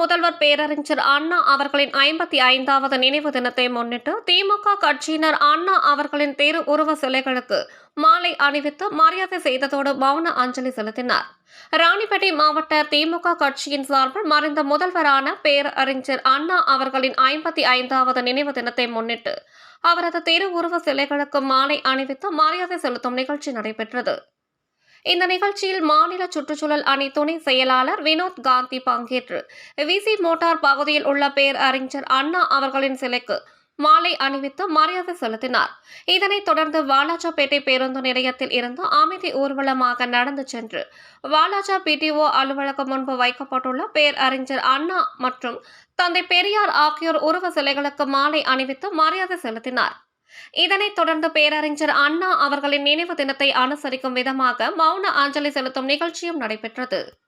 முதல்வர் பேரறிஞர் அண்ணா அவர்களின் ஐம்பத்தி ஐந்தாவது நினைவு தினத்தை முன்னிட்டு திமுக கட்சியினர் அண்ணா அவர்களின் திரு உருவ சிலைகளுக்கு மாலை அணிவித்து மரியாதை செய்ததோடு மௌன அஞ்சலி செலுத்தினார். ராணிப்பேட்டை மாவட்ட திமுக கட்சியின் சார்பில் மறைந்த முதல்வரான பேரறிஞர் அண்ணா அவர்களின் ஐம்பத்தி ஐந்தாவது நினைவு தினத்தை முன்னிட்டு அவரது திரு உருவ சிலைகளுக்கு மாலை அணிவித்து மரியாதை செலுத்தும் நிகழ்ச்சி நடைபெற்றது. இந்த நிகழ்ச்சியில் மாநில சுற்றுச்சூழல் அணி துணை செயலாளர் வினோத் காந்தி பங்கேற்று விசி மோட்டார் பகுதியில் உள்ள பேரறிஞர் அண்ணா அவர்களின் சிலைக்கு மாலை அணிவித்து மரியாதை செலுத்தினார். இதனைத் தொடர்ந்து வாலாஜாபேட்டை பேருந்து நிலையத்தில் இருந்து அமைதி ஊர்வலமாக நடந்து சென்று வாலாஜா பிடிஓ அலுவலகம் முன்பு வைக்கப்பட்டுள்ள பேரறிஞர் அண்ணா மற்றும் தந்தை பெரியார் ஆகியோர் உருவ சிலைகளுக்கு மாலை அணிவித்து மரியாதை செலுத்தினார். இதனைத் தொடர்ந்து பேரறிஞர் அண்ணா அவர்களின் நினைவு தினத்தை அனுசரிக்கும் விதமாக மௌன அஞ்சலி செலுத்தும் நிகழ்ச்சியும் நடைபெற்றது.